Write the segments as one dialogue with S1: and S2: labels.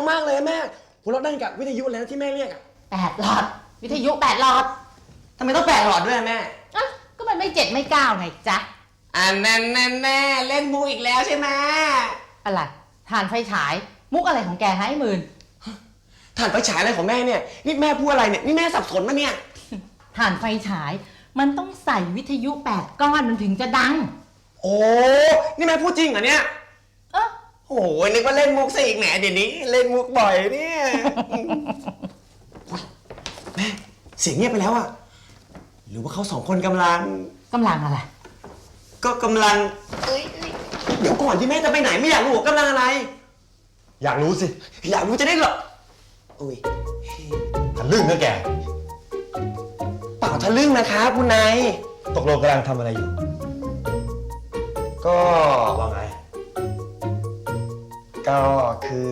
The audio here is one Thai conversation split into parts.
S1: งมากเลยแม่ ผมเราได้กับวิทยุแล้วที่แม่เรียกอะ
S2: แปดหลอด วิทยุแปดหลอด
S1: ทำไมต้องแปดหลอดด้วยอะแม่
S2: อะก็มันไม่เจ็ดไม่เก้าไงจ๊ะ
S1: อันนั้นแน่แม่เล่นมูอีกแล้วใช่ไหม
S2: อะไรทานไฟฉาย มุกอะไรของแกให้หมื่น
S1: ถ่านไฟฉายอะไรของแม่เนี่ย นี่แม่พูดอะไรเนี่ย นี่แม่สับสนมะเนี่ย
S2: ทานไฟฉาย มันต้องใส่วิทยุแปดก้อนมันถึงจะดัง
S1: โอ้ นี่แม่พูดจริงเหรอเนี่ย
S2: เออ
S1: โอ้ยนึกว่าเล่นมุกซะอีกแหมเดี๋ยวนี้ เล่นมุกบ่อยเนี่ยอุ๊ยแม่เสียงเงียบไปแล้วอะหรือว่าเขาสองคนกำลัง
S2: กำลังอะไร
S1: ก็กำลังเอ้ยเอ้ยเดี๋ยวก่อนที่แม่จะไปไหนไม่อยากรู้ว่ากำลังอะไร
S3: อยากรู้สิ
S1: อยากรู้จะได้เหรออุ้ย
S3: ทะลึ่งนะแก
S1: เปล่าทะลึ่งนะครับคุณนาย
S3: ตกลงกำลังทำอะไรอยู่
S1: ก็
S3: ว่าไง
S1: ก็คือ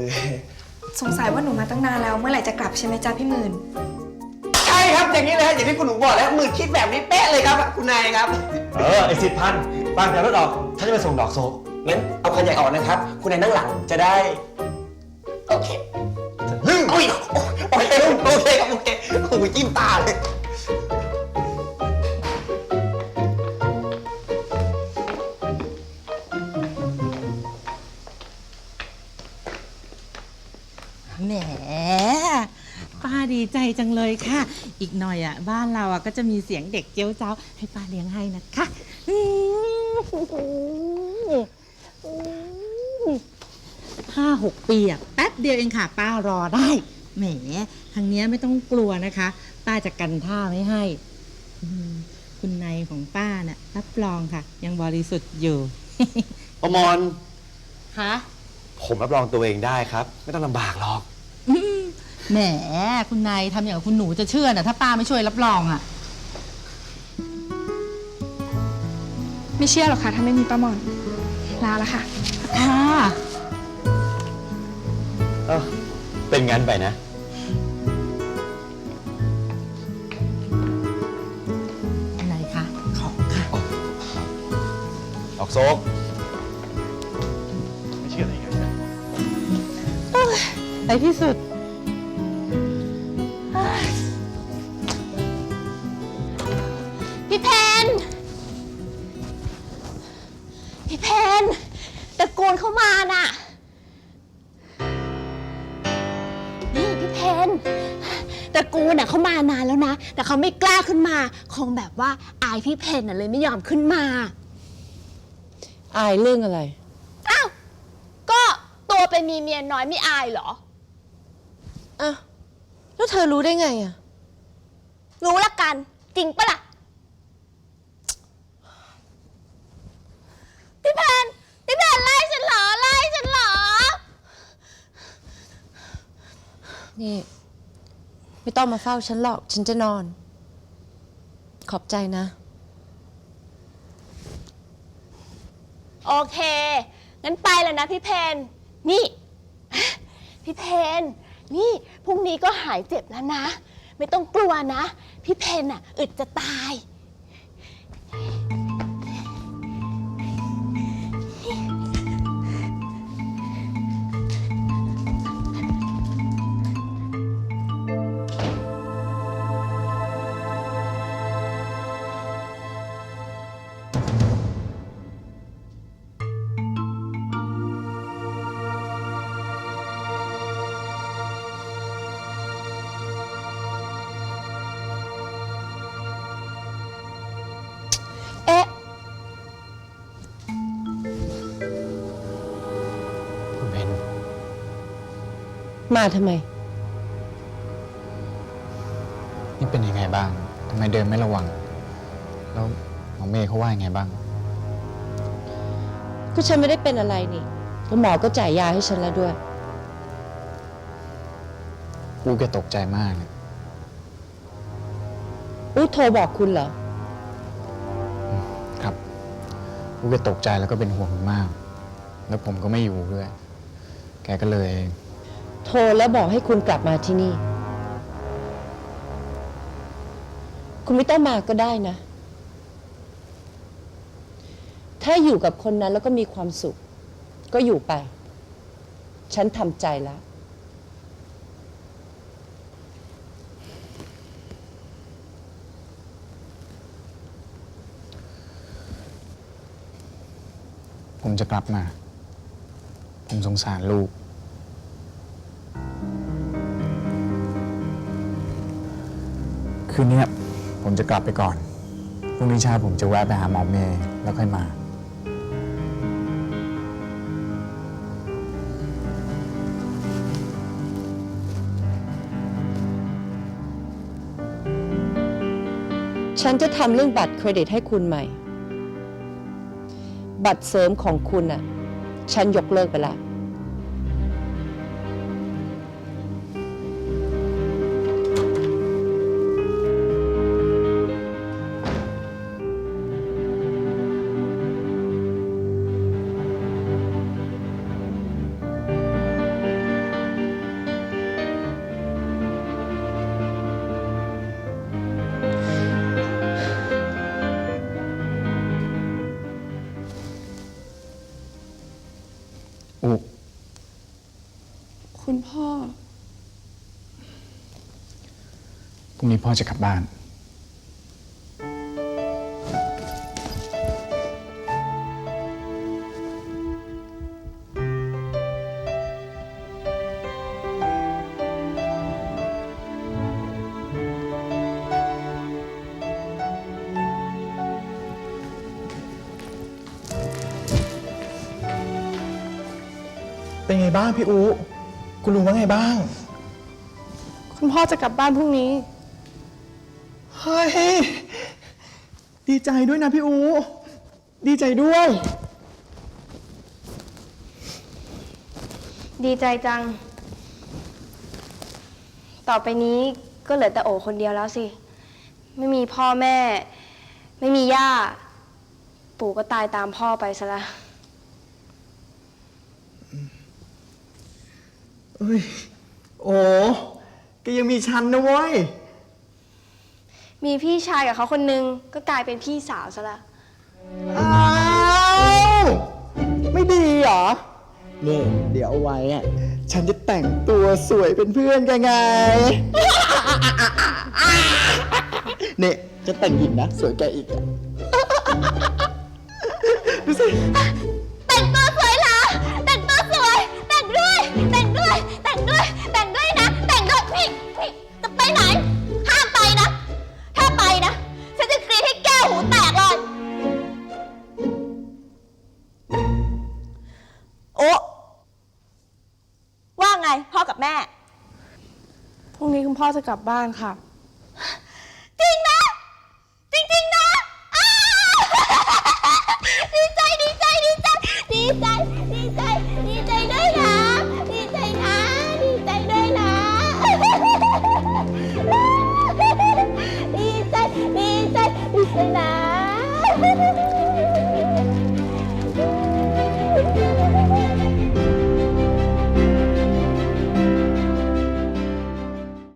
S4: สงสัยว่าหนูมาตั้งนานแล้ว เมื่อไหร่จะกลับใช่ไหมจ๊ะพี่หมื่น
S1: ใช่ครับอย่างนี้เลยอย่างที่คุณหนูบอกแล้วมือคิดแบบนี้เป๊ะเลยครับ คุณนายครับ
S3: เออไอสิบพันปังแถวรถออกฉันจะไปส่งดอกโซ
S1: งั้นเอาคันใหญ่ออกนะครับ คุณนายนั่งหลังจะได้ โอเค
S3: ทะลึ่ง
S1: อุ้ยโอเคโอเคครับโอเคโอ้ยจิ้มตาเลย
S5: แหมป้าดีใจจังเลยค่ะ อีกหน่อยอะ บ้านเราอะก็จะมีเสียงเด็กเจ้าเจ้า ให้ป้าเลี้ยงให้นะคะอืมห้าหกปีอะแป๊บเดียวเองค่ะ ป้ารอได้ แหมทางเนี้ยไม่ต้องกลัวนะคะ ป้าจะกันท่าไม่ให้อืมคุณนายของป้าน่ะรับรองค่ะ ยังบริสุทธิ์อยู่
S3: ประมอน
S2: คะ
S3: ผมรับรองตัวเองได้ครับ ไม่ต้องลำบากหรอก
S2: อืมแหมคุณนายทำอย่างกับคุณหนูจะเชื่อน่ะถ้าป้าไม่ช่วยรับรองอะ
S4: ไม่เชื่อหรอกค่ะถ้าไม่มีป้าหมอน ลาละค่ะ
S2: ค่ะ
S3: เออเป็นงั้นไปนะ
S2: อะไรคะ ของค่ะ
S3: ดอกโซก
S2: ในที่สุด
S6: พี่เพน พี่เพนตะโกนเข้ามาน่ะ นี่พี่เพนตระกูลน่ะเขามานานแล้วนะ แต่เขาไม่กล้าขึ้นมา คงแบบว่าอายพี่เพนน่ะเลยไม่ยอมขึ้นมา
S7: อายเรื่องอะไร
S6: อ้าว ก็ตัวไปมีเมียน้อยไม่อายเหรอ
S7: อะแล้วเธอรู้ได้ไงอะ
S6: รู้ละกัน จริงปะล่ะ พี่เพนพี่เพนไล่ฉันเหรอ ไล่ฉันเหรอ
S7: นี่ ไม่ต้องมาเฝ้าฉันหรอก ฉันจะนอน ขอบใจนะ
S6: โอเค งั้นไปแล้วนะพี่เพนนี่ พี่เพน นี่พรุ่งนี้ก็หายเจ็บแล้วนะ ไม่ต้องกลัวนะ พี่เพนอะอึดจะตาย
S7: มาทำไม
S8: นี่เป็นยังไงบ้างทำไมเดินไม่ระวัง แล้วหมอเมย์เขาว่ายังไงบ้าง
S7: ก็ฉันไม่ได้เป็นอะไรนี่แล้วหมอก็จ่ายยาให้ฉันแล้วด้วย
S8: กูแกตกใจมากเลย
S7: อู้โทรบอกคุณเหรอ
S8: ครับกูแกตกใจแล้วก็เป็นห่วงมาก แล้วผมก็ไม่อยู่ด้วย แกก็เลย
S7: โทรและบอกให้คุณกลับมาที่นี่ คุณไม่ต้องมาก็ได้นะ ถ้าอยู่กับคนนั้นแล้วก็มีความสุข ก็อยู่ไป ฉันทำใจแล้ว
S8: ผมจะกลับมา ผมสงสารลูก คืนนี้ผมจะกลับไปก่อน พรุ่งนี้เช้าผมจะแวะไปหาหมอเมย์แล้วค่อยมา
S7: ฉันจะทำเรื่องบัตรเครดิตให้คุณใหม่ บัตรเสริมของคุณน่ะ ฉันยกเลิกไปแล้ว
S4: พ่อ
S8: พรุ่งนี้พ่อจะกลับบ้าน
S3: เป็นไงบ้างพี่อู คุณลุงว่าไงบ้าง
S4: คุณพ่อจะกลับบ้านพรุ่งนี้
S3: เฮ้ย ดีใจด้วยนะพี่อู ดีใจด้วย
S9: ดีใจจัง ต่อไปนี้ก็เหลือแต่โอคนเดียวแล้วสิ ไม่มีพ่อแม่ ไม่มีย่า ปู่ก็ตายตามพ่อไปซะละ
S3: เอ้ย โอ้ก็ยังมีฉันนะเว้ย
S9: มีพี่ชายกับเขาคนนึงก็กลายเป็นพี่สาวซะละ
S3: อ้าว ไม่ดีเหรอ นี่เดี๋ยวเอาไว้อะฉันจะแต่งตัวสวยเป็นเพื่อนกันไงนี่จะแต่งหญิงนะ สวยแกอีกอะ ดูสิ
S6: แต่งตัวสวย พ่อกับแม่
S4: พรุ่งนี้คุณพ่อจะกลับบ้านค่ะ